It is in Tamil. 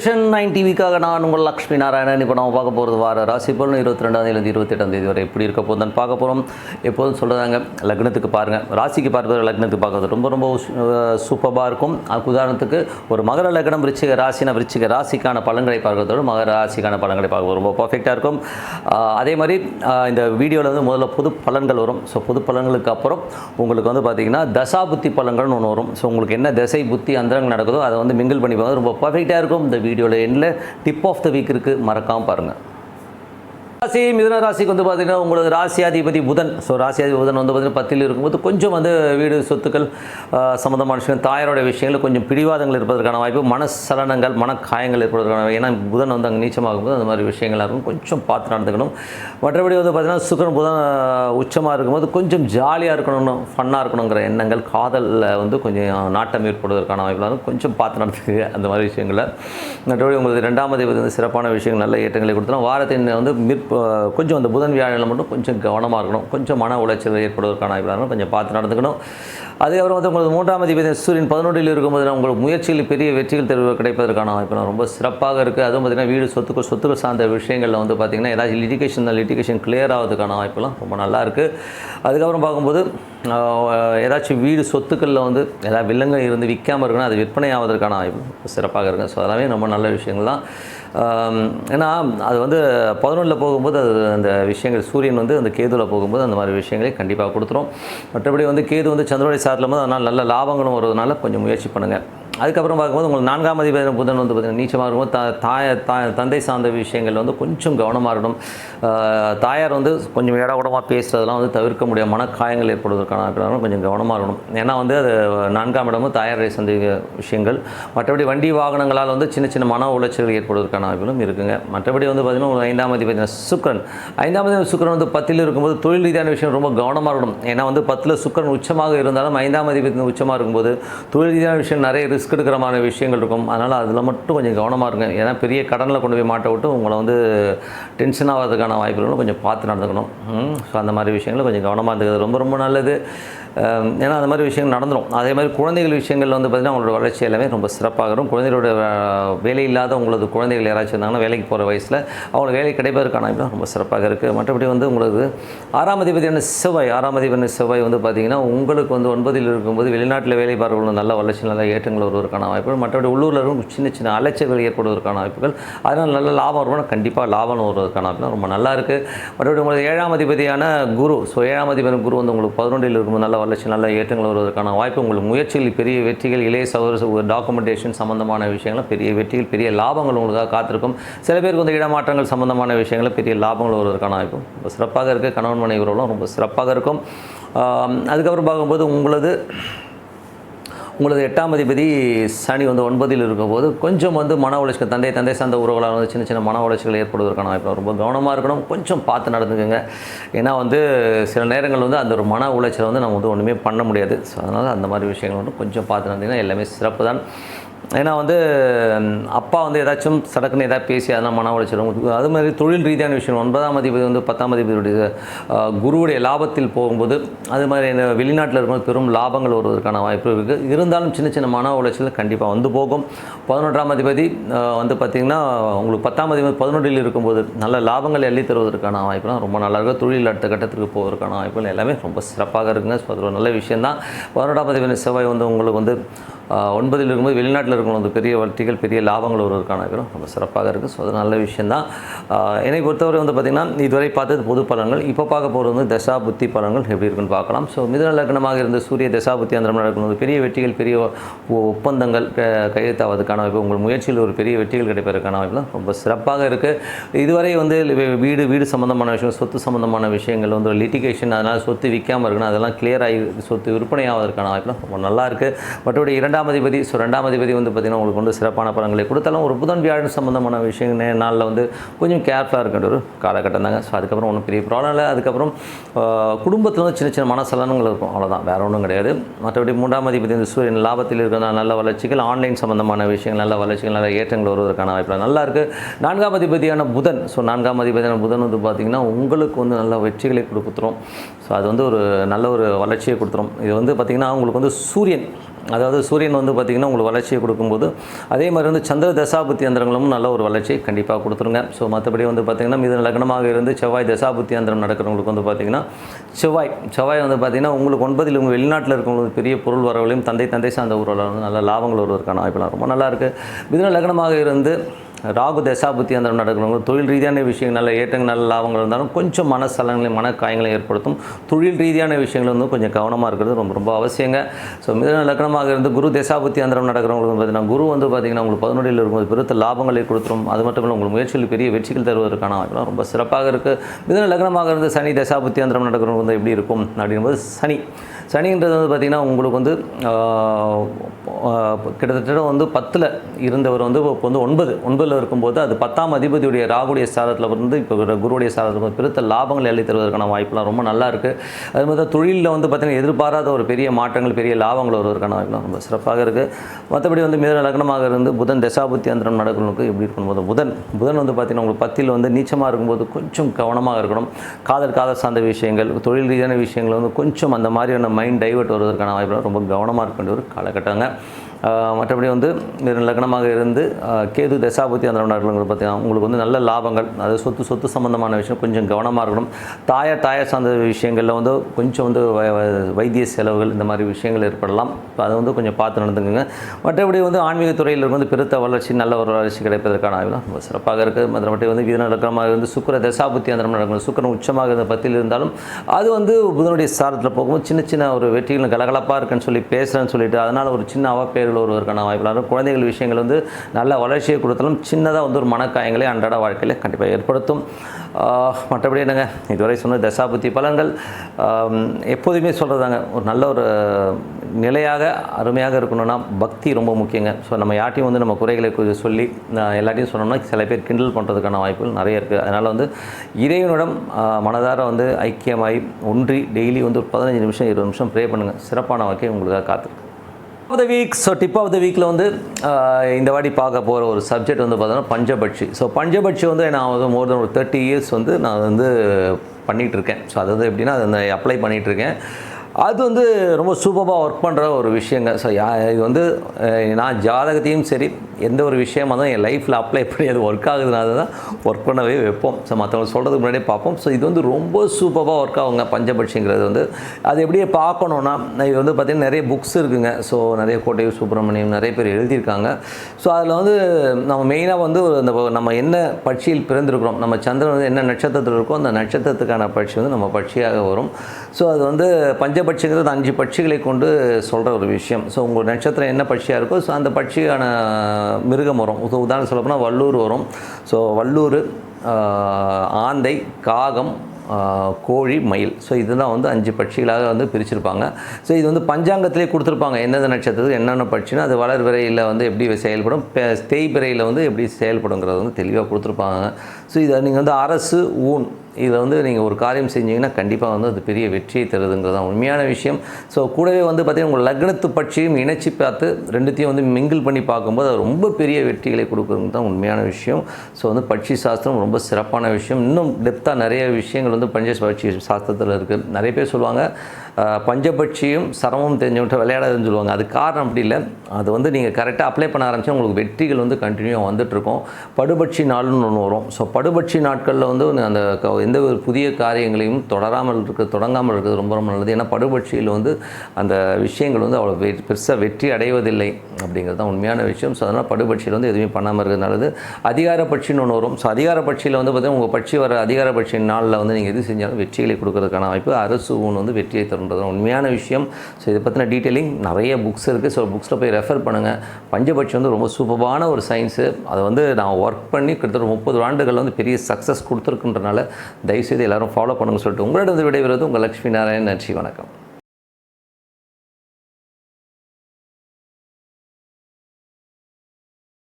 விஷன் நைன் டிவிக்காக நான் உங்கள் லக்ஷ்மி நாராயணன். இப்போ நம்ம பார்க்க போகிறது வார ராசி பலன். இருபத்தி ரெண்டாம் தேதி தேதி வரை எப்படி இருக்க போதுன்னு பார்க்க போகிறோம் எப்போதும் சொல்கிறாங்க லக்னத்துக்கு பாருங்கள் ராசிக்கு பார்ப்பது லக்னத்துக்கு பார்க்கறது ரொம்ப ரொம்ப சூப்பராக இருக்கும். அதுக்கு உதாரணத்துக்கு ஒரு மகர லக்னம் விருச்சிக ராசினா விருச்சிக ராசிக்கான பலன்களை பார்க்கறதோடு மகர ராசிக்கான பலன்களை பார்க்க ரொம்ப பர்ஃபெக்டாக இருக்கும். அதே மாதிரி இந்த வீடியோவில் வந்து முதல்ல பொது பலன்கள் வரும். ஸோ பொது பலன்களுக்கு அப்புறம் உங்களுக்கு வந்து பார்த்தீங்கன்னா தசா புத்தி பலன்கள்னு ஒன்று வரும். ஸோ உங்களுக்கு என்ன திசை புத்தி அந்தரங்கள் நடக்குதோ அதை வந்து மிங்கிள் பண்ணி பார்க்க ரொம்ப பர்ஃபெக்டாக இருக்கும். இந்த வீடியோவில் எண்டில் டிப் ஆஃப் த வீக் இருக்குது மறக்காமல் பாருங்கள் ராசி மிதன ராசிக்கு வந்து பார்த்தீங்கன்னா உங்களுக்கு ராசியாதிபதி புதன். ஸோ ராசியாதிபதி புதன் வந்து பார்த்தீங்கன்னா பத்தில் இருக்கும்போது கொஞ்சம் வந்து வீடு சொத்துக்கள் சம்மந்தமான விஷயம் தாயாரோட விஷயங்கள் கொஞ்சம் பிடிவாதங்கள் இருப்பதற்கான வாய்ப்பு மனசலனங்கள் மனக்காயங்கள் இருப்பதற்கான ஏன்னா புதன் வந்து அங்கே நீச்சமாகும் போது அந்த மாதிரி விஷயங்களாக இருக்கும் கொஞ்சம் பார்த்து நடந்துக்கணும். மற்றபடி வந்து பார்த்தீங்கன்னா சுக்கரன் புதன் உச்சமாக இருக்கும்போது கொஞ்சம் ஜாலியாக இருக்கணும் ஃபன்னாக இருக்கணுங்கிற எண்ணங்கள் காதலில் வந்து கொஞ்சம் நாட்டம் ஏற்படுவதற்கான வாய்ப்புலாம் இருக்கும் கொஞ்சம் பார்த்து நடந்துக்கு அந்த மாதிரி விஷயங்களை மற்றபடி உங்களுக்கு ரெண்டாம் தேதி வந்து சிறப்பான விஷயங்கள் நல்ல ஏற்றங்களை கொடுத்தோம் வாரத்தின் வந்து மிற் கொஞ்சம் அந்த புதன் வியாழனில் மட்டும் கொஞ்சம் கவனமாக இருக்கணும். கொஞ்சம் மன உளைச்சல் ஏற்படுவதற்கான வாய்ப்பு கொஞ்சம் பார்த்து நடந்துக்கணும். அதுக்கப்புறம் வந்து உங்களுக்கு மூன்றாம் அதிபதி சூரியன் பதினொன்றில் இருக்கும்போது உங்களுக்கு முயற்சியில் பெரிய வெற்றிகள் தெரிவு கிடைப்பதற்கான வாய்ப்புலாம் ரொம்ப சிறப்பாக இருக்குது அதுவும் பார்த்திங்கன்னா வீடு சொத்துக்கள் சொத்துக்கள் சார்ந்த விஷயங்களில் வந்து பார்த்திங்கன்னா ஏதாச்சும் லிட்டிகேஷன் லிட்டிகேஷன் கிளியர் ஆகிறதுக்கான வாய்ப்புலாம் ரொம்ப நல்லா இருக்குது அதுக்கப்புறம் பார்க்கும்போது ஏதாச்சும் வீடு சொத்துக்களில் வந்து ஏதாவது வில்லங்கள் இருந்து விற்காமல் இருக்கணும் அது விற்பனை ஆவதற்கான வாய்ப்பு சிறப்பாக இருக்குது ஸோ அதெல்லாமே ரொம்ப நல்ல விஷயங்கள் தான். ஏன்னா அது வந்து பதினொன்றில் போகும்போது அது அந்த விஷயங்கள் சூரியன் வந்து அந்த கேதுவில் போகும்போது அந்த மாதிரி விஷயங்களை கண்டிப்பாக கொடுத்துரும். மற்றபடி வந்து கேது வந்து சந்திரோடைய சாரில் போது அதனால் நல்ல லாபங்களும் வருவதனால கொஞ்சம் முயற்சி பண்ணுங்கள் அதுக்கப்புறம் பார்க்கும்போது உங்களுக்கு நான்காம் அதிபதி புதன் வந்து பார்த்திங்கன்னா நீச்சமாக இருக்கும்போது த தாய த தந்தை சார்ந்த விஷயங்கள் வந்து கொஞ்சம் கவனமாக இருக்கணும். தாயார் வந்து கொஞ்சம் இட கூடமாக பேசுகிறதெல்லாம் வந்து தவிர்க்க முடியாது மனக்காயங்கள் ஏற்படுவதற்கான கொஞ்சம் கவனமாக இருக்கணும். ஏன்னா வந்து அது நான்காம் இடமும் தாயாரை சந்திக்க விஷயங்கள். மற்றபடி வண்டி வாகனங்களால் வந்து சின்ன சின்ன மன உளைச்சல்கள் ஏற்படுவதற்கான வாய்ப்புகளும் இருக்குங்க. மற்றபடி வந்து பார்த்திங்கன்னா ஒரு ஐந்தாம் அதிபதி சுக்கரன். ஐந்தாம் அதிபதி சுக்கரன் வந்து பத்தில் இருக்கும்போது தொழில் ரீதியான விஷயம் ரொம்ப கவனமாக இருக்கணும். ஏன்னா வந்து பத்தில் சுக்கரன் உச்சமாக இருந்தாலும் ஐந்தாம் அதிபதி உச்சமாக இருக்கும்போது தொழில் ரீதியான விஷயம் நிறைய ரிஸ்க் எடுக்கிறமான விஷயங்கள் இருக்கும். அதனால் அதில் மட்டும் கொஞ்சம் கவனமாக இருங்க. ஏன்னா பெரிய கடனில் கொண்டு போய் மாட்ட விட்டு உங்களை வந்து டென்ஷன் ஆகிறதுக்கான வாய்ப்புகளும் கொஞ்சம் பார்த்து நடந்துக்கணும். ஸோ அந்த மாதிரி விஷயங்களும் கொஞ்சம் கவனமாக இருந்துக்கிறது ரொம்ப ரொம்ப நல்லது. ஏன்னா அந்த மாதிரி விஷயங்கள் நடந்துடும் அதே மாதிரி குழந்தைகள் விஷயங்கள் வந்து பார்த்திங்கன்னா அவங்களோட வளர்ச்சி எல்லாமே ரொம்ப சிறப்பாக இருக்கும் குழந்தைகளோட வேலை இல்லாத உங்களது குழந்தைகள் யாராச்சும் இருந்தாங்கன்னா வேலைக்கு போகிற வயசில் அவங்களுக்கு வேலை கிடைப்பதற்கான வாய்ப்பு ரொம்ப சிறப்பாக இருக்குது மற்றபடி வந்து உங்களுக்கு ஆறாம் அதிபதியான செவ்வாய் ஆறாம் அதிபதியான செவ்வாய் வந்து பார்த்திங்கன்னா உங்களுக்கு வந்து ஒன்பதில் இருக்கும்போது வெளிநாட்டில் வேலை பார்க்கணும் நல்ல வளர்ச்சி நல்ல ஏற்றங்கள் வருவதற்கான வாய்ப்புகள் மற்றபடி உள்ளூரில் இருக்கும் சின்ன சின்ன அலைச்சல்கள் ஏற்படுவதற்கான வாய்ப்புகள் அதனால் நல்ல லாபம் வரும் கண்டிப்பாக லாபம் வருவதற்கான அமைப்பு ரொம்ப நல்லா இருக்குது மற்றபடி உங்களுக்கு ஏழாம் அதிபதியான குரு ஸோ ஏழாம் அதிபதியான குரு வந்து உங்களுக்கு பதினொன்றில் இருக்கும்போது நல்ல வளர்ச்சி நல்ல ஏற்றங்கள் வருவதற்கான வாய்ப்பு உங்கள் முயற்சியில் பெரிய வெற்றிகள் இளைய சகோதர டாக்குமெண்டேஷன் சம்பந்தமான விஷயங்கள் பெரிய வெற்றிகள் பெரிய லாபங்கள் உங்களுக்காக காத்திருக்கும். சில பேருக்கு வந்து இடமாற்றங்கள் சம்பந்தமான விஷயங்களும் பெரிய லாபங்கள் வருவதற்கான வாய்ப்பு. ரொம்ப சிறப்பாக இருக்குது கணவன் மனைவி ரொம்ப சிறப்பாக இருக்கும். அதுக்கப்புறம் பார்க்கும்போது உங்களது உங்களது எட்டாம் அதிபதி சனி வந்து ஒன்பதில் இருக்கும்போது கொஞ்சம் வந்து மன உளைச்சல் தந்தை தந்தை சார்ந்த உறவுகளால் வந்து சின்ன சின்ன மன உளைச்சல் ஏற்படுவதற்கான வாய்ப்பு ரொம்ப கவனமாக இருக்கணும். கொஞ்சம் பார்த்து நடந்துக்கோங்க. ஏன்னா வந்து சில நேரங்கள் வந்து அந்த ஒரு மன உளைச்சலை வந்து நம்ம வந்து ஒன்றுமே பண்ண முடியாது. ஸோ அதனால் அந்த மாதிரி விஷயங்கள் வந்து கொஞ்சம் பார்த்து நடந்தீங்கன்னா எல்லாமே சிறப்பு தான் ஏன்னா வந்து அப்பா வந்து ஏதாச்சும் சடக்குன்னு ஏதாவது பேசி அதெல்லாம் மன உளைச்சலும் அது மாதிரி தொழில் ரீதியான விஷயம். ஒன்பதாம் அதிபதி வந்து பத்தாம் அதிபதியுடைய குருவுடைய லாபத்தில் போகும்போது அது மாதிரி வெளிநாட்டில் இருக்கும்போது பெரும் லாபங்கள் வருவதற்கான வாய்ப்பு இருக்குது இருந்தாலும் சின்ன சின்ன மன உளைச்சல் கண்டிப்பாக வந்து போகும். பதினொன்றாம் அதிபதி வந்து பார்த்திங்கன்னா உங்களுக்கு பத்தாம் அதிபதி பதினொன்றில் இருக்கும்போது நல்ல லாபங்கள் எள்ளி தருவதற்கான வாய்ப்புலாம் ரொம்ப நல்லா இருக்கும். தொழில் அடுத்த கட்டத்துக்கு போவதற்கான வாய்ப்புகள் எல்லாமே ரொம்ப சிறப்பாக இருக்குங்க. ஸோ அது ஒரு நல்ல விஷயந்தான் பதினொன்றாம் அதிபதி செவ்வாய் வந்து உங்களுக்கு வந்து ஒன்பதில் இருக்கும்போது வெளிநாட்டில் இருக்கணும் வந்து பெரிய வட்டிகள் பெரிய லாபங்கள் வருவதற்கான வாய்ப்புகள் ரொம்ப சிறப்பாக இருக்குது ஸோ அது நல்ல விஷயந்தான் என்னை பொறுத்தவரை வந்து பார்த்திங்கன்னா இதுவரை பார்த்தது பொது பலன்கள் இப்போ பார்க்க போகிறது வந்து தசா புத்தி பலன்கள் எப்படி இருக்குன்னு பார்க்கலாம். ஸோ மிதுன லக்னமாக இருந்த சூரிய தசா புத்தி அந்த நடக்கணும் பெரிய வெற்றிகள் பெரிய ஒ- ஒப்பந்தங்கள் க- வாய்ப்பு உங்கள் முயற்சியில் ஒரு பெரிய வெற்றிகள் கிடைப்பதற்கான வாய்ப்புலாம் ரொம்ப சிறப்பாக இருக்குது இதுவரை வந்து வீடு வீடு சம்மந்தமான விஷயம் சொத்து சம்மந்தமான விஷயங்கள் வந்து லிட்டிகேஷன் அதனால் சொத்து விற்காமல் இருக்கணும் அதெல்லாம் கிளியர் ஆகி சொத்து விற்பனை ஆவதற்கான வாய்ப்புலாம் ரொம்ப நல்லா இருக்குது மற்றபடி இரண்டாம் ரெண்டாம் அதிபதி ஸோ ரெண்டாம் அதிபதி வந்து பார்த்திங்கன்னா உங்களுக்கு வந்து சிறப்பான பலன்களை கொடுத்தாலும் ஒரு புதன் வியாழன் சம்மந்தமான விஷயம் நாளில் வந்து கொஞ்சம் கேர்ஃபுல்லாக இருக்கின்ற ஒரு காலகட்டம் தாங்க. ஸோ அதுக்கப்புறம் ஒன்றும் பெரிய ப்ராப்ளம் இல்லை. அதுக்கப்புறம் குடும்பத்தில் வந்து சின்ன சின்ன மனசலனங்கள் இருக்கும். அவ்வளோதான் வேறு ஒன்றும் கிடையாது. மற்றபடி மூன்றாம் அதிபதி இந்த சூரியன் லாபத்தில் இருக்கிற நல்ல வளர்ச்சிகள் ஆன்லைன் சம்மந்தமான விஷயங்கள் நல்ல வளர்ச்சிகள் நல்ல ஏற்றங்கள் வருவதற்கான வாய்ப்பு நல்லா இருக்குது நான்காம் அதிபதியான புதன் ஸோ நான்காம் அதிபதியான புதன் வந்து பார்த்திங்கன்னா உங்களுக்கு வந்து நல்ல வெற்றிகளை கொடுத்துரும் ஸோ அது வந்து ஒரு நல்ல ஒரு வளர்ச்சியை கொடுத்துரும். இது வந்து பார்த்திங்கன்னா உங்களுக்கு வந்து சூரியன் அதாவது சூரியன் வந்து பார்த்திங்கன்னா உங்களுக்கு வளர்ச்சியை கொடுக்கும்போது அதே மாதிரி வந்து சந்திர தசாபுத்தி அந்தரங்களும் நல்ல ஒரு வளர்ச்சியை கண்டிப்பாக கொடுத்துருங்க. ஸோ மற்றபடி வந்து பார்த்திங்கன்னா மிதன லக்னமாக இருந்து செவ்வாய் தசாபுத்தி அந்தரம் நடக்கிறவங்களுக்கு வந்து பார்த்திங்கன்னா செவ்வாய் செவ்வாய் வந்து பார்த்திங்கன்னா உங்களுக்கு ஒன்பதில் உங்கள் வெளிநாட்டில் இருக்கவங்களுக்கு பெரிய பொருள் வரவுகளையும் தந்தை தந்தை சார்ந்த ஊரில் வந்து நல்ல லாபங்கள் வருவதற்கான வாய்ப்புலாம் ரொம்ப நல்லாயிருக்கு இருக்குது மிதன லக்னமாக இருந்து ராகு தசாபுத்தி அந்த நடக்கிறவங்க தொழில் ரீதியான விஷயங்கள் நல்ல ஏற்றங்கள் நல்ல லாபங்கள் இருந்தாலும் கொஞ்சம் மனசலங்களையும் மன காயங்களையும் ஏற்படுத்தும். தொழில் ரீதியான விஷயங்கள் வந்து கொஞ்சம் கவனமாக இருக்கிறது ரொம்ப ரொம்ப அவசியங்க. ஸோ மிதன லக்னமாக இருந்து குரு தசாபுத்தி அந்தரம் நடக்கிறவங்களுக்கு பார்த்தீங்கன்னா குரு வந்து பார்த்தீங்கன்னா உங்களுக்கு பதினொன்றில் இருக்கும்போது பெருத்த லாபங்களை கொடுத்துரும் அது மட்டும் இல்லை உங்களுக்கு முயற்சியில் பெரிய வெற்றிகள் தருவதற்கான வாய்ப்புலாம் ரொம்ப சிறப்பாக இருக்குது மிதன லக்னமாக இருந்து சனி தசாபுத்தி அந்தரம் நடக்கிறவங்க வந்து எப்படி இருக்கும்? அப்படிங்கும்போது சனி. சனின்றது வந்து பார்த்திங்கன்னா உங்களுக்கு வந்து கிட்டத்தட்ட வந்து பத்தில் இருந்தவர் வந்து இப்போ வந்து ஒன்பது ஒன்பதில் இருக்கும்போது அது பத்தாம் அதிபதியுடைய ராகுடைய ஸ்தானத்தில் வந்து இப்போ குருவுடைய ஸ்தானத்தில் வந்து பெருத்த லாபங்கள் எழுதி தருவதற்கான வாய்ப்புலாம் ரொம்ப நல்லா இருக்குது அது மாதிரி தான் தொழிலில் வந்து பார்த்திங்கன்னா எதிர்பாராத ஒரு பெரிய மாற்றங்கள் பெரிய லாபங்கள் வருவதற்கான வாய்ப்புலாம் ரொம்ப சிறப்பாக இருக்குது மற்றபடி வந்து மிதன லக்னமாக இருந்து புதன் தசாபுத்தி அந்தரம் நடக்கணுக்கு எப்படி இருக்கும்போது புதன் புதன் வந்து பார்த்திங்கன்னா உங்களுக்கு பத்தில் வந்து நீச்சமாக இருக்கும்போது கொஞ்சம் கவனமாக இருக்கணும். காதல் காதல் சார்ந்த விஷயங்கள் தொழில் ரீதியான விஷயங்கள் வந்து கொஞ்சம் அந்த மாதிரியான மைண்ட் டைவெர்ட் வருவதற்கான வாய்ப்புலாம் ரொம்ப கவனமாக இருக்க வேண்டிய ஒரு காலகட்டங்க. மற்றபடி வந்து லக்னமாக இருந்து கேது தசாபதி அந்த நடக்கிறது பார்த்தீங்கன்னா உங்களுக்கு வந்து நல்ல லாபங்கள் அது சொத்து சொத்து சம்பந்தமான விஷயம் கொஞ்சம் கவனமாக இருக்கணும். தாயார் தாயார் சார்ந்த விஷயங்களில் வந்து கொஞ்சம் வந்து வ- வைத்திய செலவுகள் இந்த மாதிரி விஷயங்கள் ஏற்படலாம். இப்போ அதை வந்து கொஞ்சம் பார்த்து நடந்துக்குங்க. மற்றபடி வந்து ஆன்மீக துறையில் வந்து பெருத்த வளர்ச்சி நல்ல ஒரு வளர்ச்சி கிடைப்பதற்கான ஆய்வுலாம் ரொம்ப சிறப்பாக இருக்குது மற்றபடி வந்து வீதன லக்னமாக இருந்து சுக்கர தசாபுத்தி அந்த நடக்கணும் சுக்கரன் உச்சமாக இருந்த பத்தில் இருந்தாலும் அது வந்து புதனுடைய சாரத்தில் போகும்போது சின்ன சின்ன ஒரு வெற்றிகள் கலகலப்பாக இருக்குன்னு சொல்லி பேசுகிறேன்னு சொல்லிட்டு அதனால் ஒரு சின்ன அவப்பேர் வருவதற்கான ஒருவருக்கான இருக்கும் குழந்தைகள் விஷயங்கள் வந்து நல்ல வளர்ச்சியை கொடுத்தாலும் சின்னதாக வந்து ஒரு மனக்காயங்களை அன்றாட வாழ்க்கையில் கண்டிப்பாக ஏற்படுத்தும். மற்றபடி என்னங்க? இதுவரை சொன்ன தசாபுத்தி பலன்கள். எப்போதுமே சொல்கிறதாங்க ஒரு நல்ல ஒரு நிலையாக அருமையாக இருக்கணும்னா பக்தி ரொம்ப முக்கியங்க. ஸோ நம்ம யார்ட்டையும் வந்து நம்ம குறைகளை கொஞ்சம் சொல்லி எல்லாத்தையும் சொன்னோம்னா சில பேர் கிண்டல் பண்ணுறதுக்கான வாய்ப்புகள் நிறைய இருக்குது அதனால் வந்து இறைவனிடம் மனதார வந்து ஐக்கியமாகி ஒன்றி டெய்லி வந்து ஒரு பதினஞ்சு நிமிஷம் இருபது நிமிஷம் ப்ரே பண்ணுங்கள் சிறப்பான வாழ்க்கையை உங்களுக்காக காத்திருக்கு of the week so tip of the வீக்கில் வந்து இந்த வாட்டி பார்க்க போகிற ஒரு சப்ஜெக்ட் வந்து பார்த்தோன்னா பஞ்சபட்சி. ஸோ பஞ்சபட்சி வந்து நான் வந்து மோர் தென் ஒரு தேர்ட்டி இயர்ஸ் வந்து நான் வந்து பண்ணிகிட்டு இருக்கேன். ஸோ அது வந்து எப்படின்னா அதை அப்ளை பண்ணிகிட்ருக்கேன் அது வந்து ரொம்ப சூப்பராக ஒர்க் பண்ணுற ஒரு விஷயங்க. ஸோ யா இது வந்து நான் ஜாதகத்தையும் சரி எந்த ஒரு விஷயமா தான் என் லைஃப்பில் அப்ளை பண்ணி அது ஒர்க் ஆகுதுனால தான் ஒர்க் பண்ணவே வைப்போம். ஸோ மற்றவங்க சொல்கிறதுக்கு முன்னாடியே பார்ப்போம். ஸோ இது வந்து ரொம்ப சூப்பராக ஒர்க் ஆகுங்க பஞ்சபட்சிங்கிறது வந்து. அது எப்படியே பார்க்கணுன்னா இது வந்து பார்த்திங்கன்னா நிறைய புக்ஸ் இருக்குங்க. ஸோ நிறைய கோட்டை சுப்பிரமணியம் நிறைய பேர் எழுதியிருக்காங்க. ஸோ அதில் வந்து நம்ம மெயினாக வந்து அந்த நம்ம என்ன பட்சியில் பிறந்திருக்கிறோம் நம்ம சந்திரன் வந்து என்ன நட்சத்திரத்தில் இருக்கோ அந்த நட்சத்திரத்துக்கான பட்சி வந்து நம்ம பட்சியாக வரும். ஸோ அது வந்து பஞ்சபட்சிங்கிறது அஞ்சு பட்சிகளை கொண்டு சொல்கிற ஒரு விஷயம். ஸோ உங்கள் நட்சத்திரம் என்ன பட்சியாக இருக்கோ ஸோ அந்த பட்சிக்கான மிருகம் வரும். ஸோ உதாரணம் சொல்ல போனால் வள்ளூர் வரும். ஸோ வல்லூர் ஆந்தை காகம் கோழி மயில். ஸோ இதுதான் வந்து அஞ்சு பட்சிகளாக வந்து பிரிச்சிருப்பாங்க. ஸோ இது வந்து பஞ்சாங்கத்திலே கொடுத்துருப்பாங்க. எந்தெந்த நட்சத்திரத்துக்கு என்னென்ன பட்சினா அது வளர் விரையில் வந்து எப்படி செயல்படும் தேய் தேய்பிறையில் வந்து எப்படி செயல்படுங்கிறது வந்து தெளிவாக கொடுத்துருப்பாங்க. ஸோ இதை நீங்கள் வந்து அரசு ஊன் இதை வந்து நீங்கள் ஒரு காரியம் செஞ்சீங்கன்னா கண்டிப்பாக வந்து அது பெரிய வெற்றியை தருதுங்கிறது தான் உண்மையான விஷயம். ஸோ கூடவே வந்து பார்த்திங்கன்னா உங்கள் லக்னத்து பட்சியும் இணைச்சி பார்த்து ரெண்டுத்தையும் வந்து மிங்கிள் பண்ணி பார்க்கும்போது அது ரொம்ப பெரிய வெற்றிகளை கொடுக்குறது தான் உண்மையான விஷயம். ஸோ வந்து பட்சி சாஸ்திரம் ரொம்ப சிறப்பான விஷயம். இன்னும் டெப்த்தாக நிறைய விஷயங்கள் வந்து பஞ்ச பட்சி சாஸ்திரத்தில் இருக்குது நிறைய பேர் சொல்லுவாங்க பஞ்சபட்சியும் சிரமமும் தெரிஞ்சவன்ட்ட விளையாடாதுன்னு சொல்லுவாங்க. அது காரணம் அப்படி இல்லை. அது வந்து நீங்கள் கரெக்டாக அப்ளை பண்ண ஆரம்பிச்சா உங்களுக்கு வெற்றிகள் வந்து கண்டினியூவாக வந்துட்டுருக்கும். படுபட்சி நாள்னு ஒன்று வரும். ஸோ படுபட்சி நாட்களில் வந்து அந்த க- எந்த ஒரு புதிய காரியங்களையும் தொடராமல் இருக்க தொடங்காமல் இருக்கிறது ரொம்ப ரொம்ப நல்லது. ஏன்னா படுபட்சியில் வந்து அந்த விஷயங்கள் வந்து அவ்வளோ வெ பெருசாக வெற்றி அடைவதில்லை அப்படிங்கிறது தான் உண்மையான விஷயம். ஸோ அதனால் படுபட்சியில் வந்து எதுவுமே பண்ணாமல் இருக்கிறது நல்லது. அதிகார பட்சின்னு ஒன்று வரும். ஸோ அதிகார பட்சியில் வந்து பார்த்தீங்கன்னா உங்கள் பட்சி வர அதிகார பட்சி நாளில் வந்து நீங்கள் எது செஞ்சாலும் வெற்றிகளை கொடுக்கறதுக்கான வாய்ப்பு அரசு ஊன் வந்து வெற்றியை தருன்றது உண்மையான விஷயம். ஸோ இதை பற்றின டீட்டெயிலிங் நிறைய புக்ஸ் இருக்குது ஸோ புக்ஸில் போய் ரெஃபர் பண்ணுங்கள் பஞ்சபட்சி வந்து ரொம்ப சூப்பரான ஒரு சயின்ஸு அதை வந்து நான் ஒர்க் பண்ணி கிட்டத்தட்ட முப்பது ஆண்டுகள் வந்து பெரிய சக்ஸஸ் கொடுத்துருக்குன்றனால தயவுசெய்து எல்லாரும் ஃபாலோ பண்ணுங்கள் சொல்லிட்டு உங்களிடம் விடைபெறுவது உங்கள் லக்ஷ்மி நாராயண் நன்றி வணக்கம்.